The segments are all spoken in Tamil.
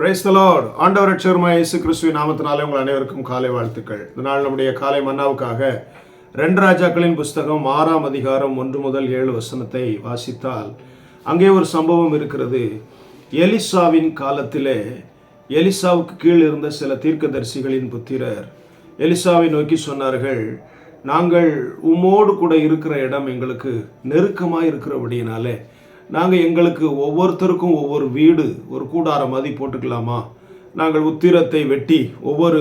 பிரைஸ் தலாட் ஆண்டவர் அட்சர்மா இயேசு கிறிஸ்துவின் நாமத்தினாலே உங்கள் அனைவருக்கும் காலை வாழ்த்துக்கள். இதனால் நம்முடைய காலை மன்னாவுக்காக ரெண்டு ராஜாக்களின் புஸ்தகம் ஆறாம் அதிகாரம் ஒன்று முதல் ஏழு வசனத்தை வாசித்தால் அங்கே ஒரு சம்பவம் இருக்கிறது. எலிசாவின் காலத்திலே எலிசாவுக்கு கீழ் இருந்த சில தீர்க்கதரிசிகளின் புத்திரர் எலிசாவை நோக்கி சொன்னார்கள் நாங்கள் உம்மோடு கூட இருக்கிற இடம் எங்களுக்கு நெருக்கமாக இருக்கிறபடியினாலே நாங்கள் எங்களுக்கு ஒவ்வொருத்தருக்கும் ஒவ்வொரு வீடு ஒரு கூடாரம் மாதிரி போட்டுக்கலாமா? நாங்கள் உத்திரத்தை வெட்டி ஒவ்வொரு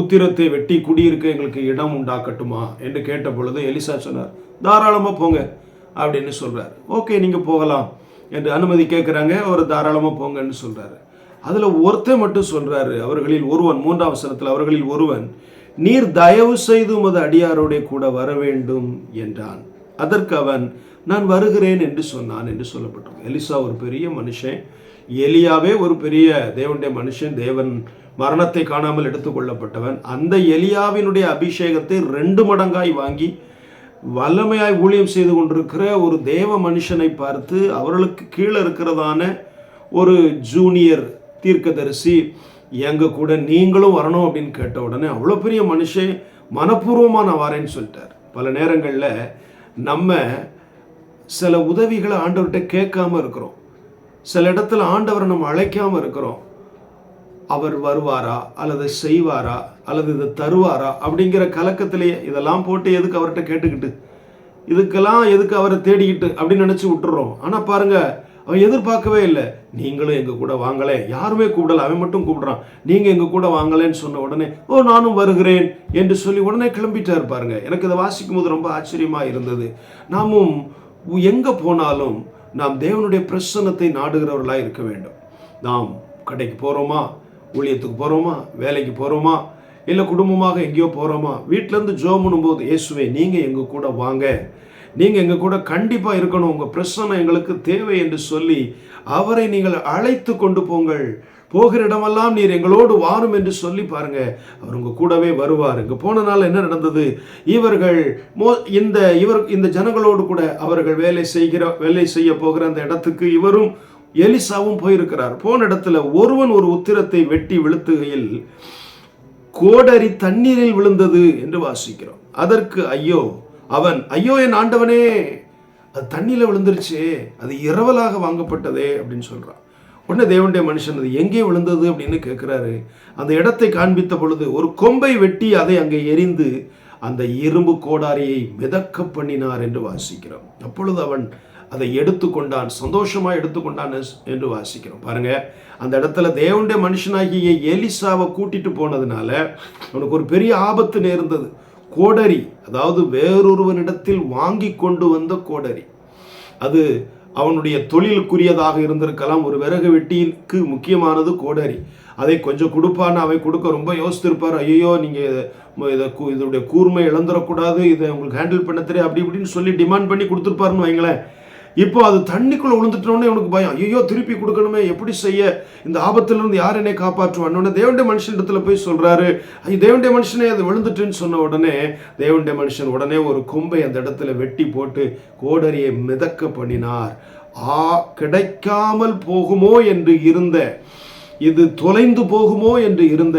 உத்திரத்தை வெட்டி குடியிருக்க எங்களுக்கு இடம் உண்டாக்கட்டுமா? என்று கேட்ட பொழுது எலிசா சொன்னார் தாராளமாக போங்க அப்படின்னு சொல்கிறார் ஓகே நீங்கள் போகலாம் என்று அனுமதி கேட்குறாங்க அவர் தாராளமாக போங்கன்னு சொல்கிறாரு அதில் ஒருத்தர் மட்டும் சொல்கிறாரு அவர்களில் ஒருவன் மூன்றாம் வசனத்தில் அவர்களில் ஒருவன் நீர் தயவு செய்து உமது அடியாரோடைய கூட வர வேண்டும் என்றான். அதற்கு அவன் நான் வருகிறேன் என்று சொன்னான் என்று சொல்லப்பட்டோம் எலிசா ஒரு பெரிய மனுஷன். எலியாவே ஒரு பெரிய தேவனுடைய மனுஷன் தேவன் மரணத்தை காணாமல் எடுத்துக்கொள்ளப்பட்டவன் அந்த எலியாவினுடைய அபிஷேகத்தை ரெண்டு மடங்காய் வாங்கி வல்லமையாய் ஊழியம் செய்து கொண்டிருக்கிற ஒரு தேவ மனுஷனை பார்த்து அவர்களுக்கு கீழே இருக்கிறதான ஒரு ஜூனியர் தீர்க்கதரிசி எங்க கூட நீங்களும் வரணும் அப்படின்னு கேட்ட உடனே அவ்வளோ பெரிய மனுஷன் மனப்பூர்வமாக நான் வரேன்னு சொல்லிட்டார். பல நேரங்களில் நம்ம சில உதவிகளை ஆண்டவர்கிட்ட கேட்காம இருக்கிறோம். சில இடத்துல ஆண்டவரை நம்ம அழைக்காம இருக்கிறோம். அவர் வருவாரா? அல்லது செய்வாரா? அல்லது இதை தருவாரா? அப்படிங்கிற கலக்கத்திலேயே இதெல்லாம் போட்டு எதுக்கு அவர்கிட்ட கேட்டுக்கிட்டு? இதுக்கெல்லாம் எதுக்கு அவரை தேடிக்கிட்டு அப்படின்னு நினச்சி விட்டுறோம். ஆனால் பாருங்கள் அவன் எதிர்பார்க்கவே இல்லை. நீங்களும் எங்கள் கூட வாங்கலை. யாருமே கூப்பிடல. அவன் மட்டும் கூப்பிடுறான். நீங்கள் எங்கள் கூட வாங்கலேன்னு சொன்ன உடனே ஓ நானும் வருகிறேன் என்று சொல்லி உடனே கிளம்பிட்டார் பாருங்க. எனக்கு இதை வாசிக்கும் போது ரொம்ப ஆச்சரியமாக இருந்தது. நாமும் எங்கே போனாலும் நாம் தேவனுடைய பிரசன்னத்தை நாடுகிறவர்களாக இருக்க வேண்டும். நாம் கடைக்கு போகிறோமா ஊழியத்துக்கு போகிறோமா வேலைக்கு போகிறோமா இல்லை குடும்பமாக எங்கேயோ போகிறோமா வீட்டிலேருந்து ஜோம் போது இயேசுவே நீங்கள் எங்கள் கூட வாங்க. நீங்கள் எங்கள் கூட கண்டிப்பாக இருக்கணும். உங்கள் பிரச்சனை எங்களுக்கு தேவை என்று சொல்லி அவரை நீங்கள் அழைத்து கொண்டு போங்கள். போகிற இடமெல்லாம் நீர் எங்களோடு வாரும் என்று சொல்லி பாருங்க. அவர் உங்க கூடவே வருவார். இங்க நாள் என்ன நடந்தது? இவர்கள் மோ இந்த இவர் இந்த ஜனங்களோடு கூட அவர்கள் வேலை செய்கிற வேலை செய்ய போகிற அந்த இடத்துக்கு இவரும் எலிசாவும் போயிருக்கிறார். போன இடத்துல ஒருவன் ஒரு உத்திரத்தை வெட்டி விழுத்துகையில் கோடரி தண்ணீரில் விழுந்தது என்று வாசிக்கிறோம். அதற்கு ஐயோ அவன் ஐயோ என் ஆண்டவனே அது தண்ணியில் விழுந்துருச்சு அது இரவலாக வாங்கப்பட்டதே அப்படின்னு சொல்கிறான் உடனே தேவனுடைய மனுஷன் அது எங்கே விழுந்தது? அப்படின்னு கேட்குறாரு அந்த இடத்தை காண்பித்த பொழுது ஒரு கொம்பை வெட்டி அதை அங்கே எரிந்து அந்த இரும்பு கோடாரியை மிதக்க பண்ணினார் என்று வாசிக்கிறோம். அப்பொழுது அவன் அதை எடுத்துக்கொண்டான் சந்தோஷமாக எடுத்துக்கொண்டான் என்று வாசிக்கிறோம். பாருங்க அந்த இடத்துல தேவனுடைய மனுஷனாகிய எலிசாவை கூட்டிட்டு போனதுனால அவனுக்கு ஒரு பெரிய ஆபத்து நேர்ந்தது. கோடரி அதாவது வேறொருவனிடத்தில் வாங்கி கொண்டு வந்த கோடரி. அது அவனுடைய தொழிலுக்குரியதாக இருந்திருக்கலாம். ஒரு விறகு வெட்டிக்கு முக்கியமானது கோடரி. அதை கொஞ்சம் கொடுப்பான்னு அவை கொடுக்க ரொம்ப யோசித்திருப்பார். ஐயோ நீங்கள் இதை இதனுடைய கூர்மை இழந்துடக்கூடாது இதை உங்களுக்கு ஹேண்டில் பண்ண தெரியும் அப்படி இப்படின்னு சொல்லி டிமாண்ட் பண்ணி கொடுத்துருப்பாருன்னு வைங்களேன். இப்போ அது தண்ணிக்குள்ளே விழுந்துட்டோன்னே உனக்கு பயம். ஐயோ திருப்பி கொடுக்கணுமே எப்படி செய்ய? இந்த ஆபத்திலிருந்து யார் என்னை காப்பாற்றுவான்னு தேவனுடைய மனுஷனிடத்துல போய் சொல்கிறாரு ஐயோ தேவனுடைய மனுஷனே அது விழுந்துட்டுன்னு சொன்ன உடனே தேவனுடைய மனுஷன் உடனே ஒரு கொம்பை அந்த இடத்துல வெட்டி போட்டு கோடரியை மிதக்க பண்ணினார். ஆ கிடைக்காமல் போகுமோ என்று இருந்த இது தொலைந்து போகுமோ என்று இருந்த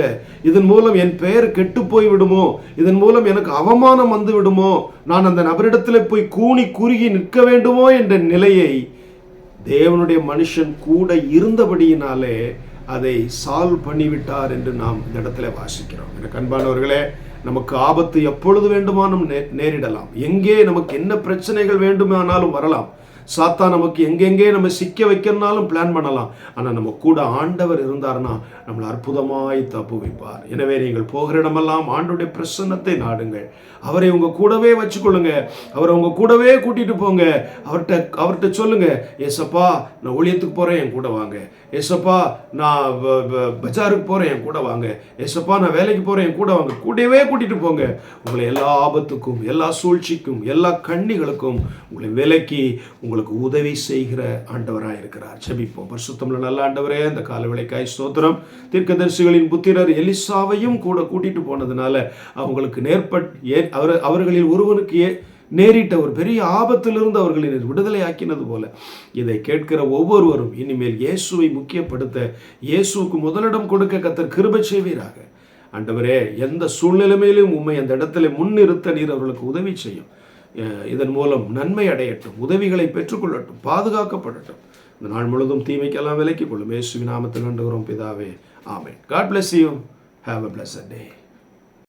இதன் மூலம் என் பெயர் கெட்டு போய் விடுமோ இதன் மூலம் எனக்கு அவமானம் வந்து விடுமோ நான் அந்த நபரிடத்தில் போய் கூணி குறுகி நிற்க வேண்டுமோ என்ற நிலையை தேவனுடைய மனுஷன் கூட இருந்தபடியினாலே அதை சால்வ் பண்ணிவிட்டார் என்று நாம் இந்த இடத்துல வாசிக்கிறோம். எனக்கு அன்பானவர்களே நமக்கு ஆபத்து எப்பொழுது வேண்டுமானும் நே நேரிடலாம். எங்கே நமக்கு என்ன பிரச்சனைகள் வேண்டுமானாலும் வரலாம். சாத்தா நமக்கு எங்கெங்கே நம்ம சிக்க வைக்கிறனாலும் பிளான் பண்ணலாம். ஆனால் நம்ம கூட ஆண்டவர் இருந்தார்னா நம்மளை அற்புதமாய் தப்பு வைப்பார். எனவே நீங்கள் போகிற இடமெல்லாம் ஆண்டுடைய பிரசன்னத்தை நாடுங்கள். அவரை உங்க கூடவே வச்சுக்கொள்ளுங்க. அவரை உங்க கூடவே கூட்டிகிட்டு போங்க. அவர்கிட்ட அவர்கிட்ட சொல்லுங்க ஏசப்பா நான் ஒளியத்துக்கு போகிறேன் என் கூட வாங்க. ஏசப்பா நான் பஜாருக்கு போகிறேன் என் கூட வாங்க. ஏசப்பா நான் வேலைக்கு போகிறேன் என் கூட வாங்க. கூடவே கூட்டிட்டு போங்க. உங்களை எல்லா ஆபத்துக்கும் எல்லா சூழ்ச்சிக்கும் எல்லா கண்ணிகளுக்கும் உங்களை விலக்கி உங்களை உங்களுக்கு உதவி செய்கிற ஆண்டவராக இருக்கிறார். செபிப்போம் பரிசுத்தமிழ் நல்ல ஆண்டவரே அந்த காலவிளைக்காய் ஸ்தோத்திரம். தீர்க்கதரிசிகளின் புத்திரர் எலிசாவையும் கூட கூட்டிட்டு போனதுனால அவங்களுக்கு நேர்பட் ஏ அவர் அவர்களில் ஒருவனுக்கு ஏ நேரிட்ட ஒரு பெரிய ஆபத்திலிருந்து அவர்களை விடுதலை ஆக்கினது போல இதை கேட்கிற ஒவ்வொருவரும் இனிமேல் இயேசுவை முக்கியப்படுத்த இயேசுவுக்கு முதலிடம் கொடுக்க கத்தர் கிருபை செய்வீராக. ஆண்டவரே எந்த சூழ்நிலைமையிலும் உண்மை அந்த இடத்துல முன்னிறுத்த நீர் அவர்களுக்கு உதவி செய்யும். இதன் மூலம் நன்மை அடையட்டும் உதவிகளை பெற்றுக்கொள்ளட்டும் பாதுகாக்கப்படட்டும். இந்த நாள் முழுவதும் தீமைக்கெல்லாம் விலக்கிக் கொள்ளும் ஏசுவி நாமத்தில் நண்டுகிறோம் பிதாவே. ஆமென். God bless you have a bless day